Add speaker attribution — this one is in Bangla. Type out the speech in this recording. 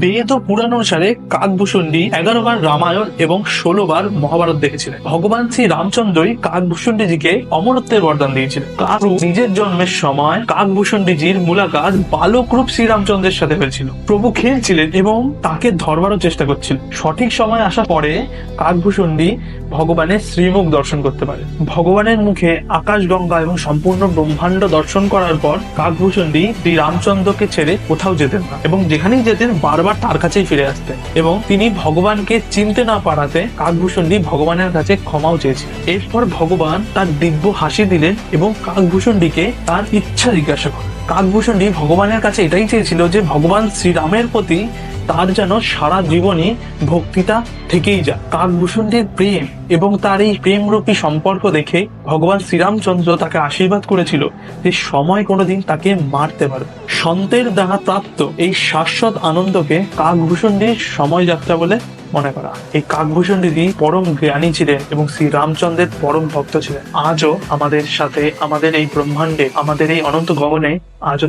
Speaker 1: বেদ ও পুরাণ অনুসারে কাকভূষণী এগারো বার রামায়ণ এবং ষোলো বার মহাভারত দেখেছিলেন। ভগবান শ্রী রামচন্দ্রই কাকভূষণীজিকে অমরত্বের বরদান দিয়েছিলেন। কারু নিজের জন্মের সময় কাকভূষণীজির মুলাকাত বালক রূপ শ্রীরামচন্দ্রের সাথে হয়েছিল। প্রভু খেলছিলেন এবং তাকে ধরবারও চেষ্টা করছিলেন। সঠিক সময় আসার পরে কাকভূষণী ভগবানের শ্রীমুখ দর্শন করতে পারে। ভগবানের মুখে আকাশ, গঙ্গা এবং সম্পূর্ণ ব্রহ্মাণ্ড দর্শন করার পর কাকভূষণী শ্রী রামচন্দ্রকে ছেড়ে কোথাও যেতেন না এবং যেখানেই যেতেন বারবার তার কাছেই ফিরে আসতেন এবং তিনি ভগবানকে চিনতে না পারাতে কাকভূষণী ভগবানের কাছে ক্ষমাও চেয়েছিলেন। এরপর ভগবান তার দিব্য হাসি দিলেন এবং কাকভূষণীকে তার ইচ্ছা জিজ্ঞাসা করেন কাকভূষণী ভগবানের কাছে এটাই চেয়েছিল যে ভগবান শ্রীরামের প্রতি তার যেন সারা জীবনই ভক্তিটা থেকেই যায়। কাকভূষণটির প্রেম এবং তার এই প্রেমরূপী সম্পর্ক দেখে ভগবান শ্রীরামচন্দ্র তাকে আশীর্বাদ করেছিল যে সময় কোনোদিন তাকে মারতে পারবে সন্তের দ্বারা প্রাপ্ত এই শাশ্বত আনন্দকে কাকভূষণটির সময় যাত্রা বলে মনে করা। এই কাকভূষণ দিদি পরম জ্ঞানী ছিলেন এবং শ্রী রামচন্দ্রের পরম ভক্ত ছিলেন। আজও আমাদের সাথে, আমাদের এই ব্রহ্মাণ্ডে, আমাদের এই অনন্ত গগনে আজও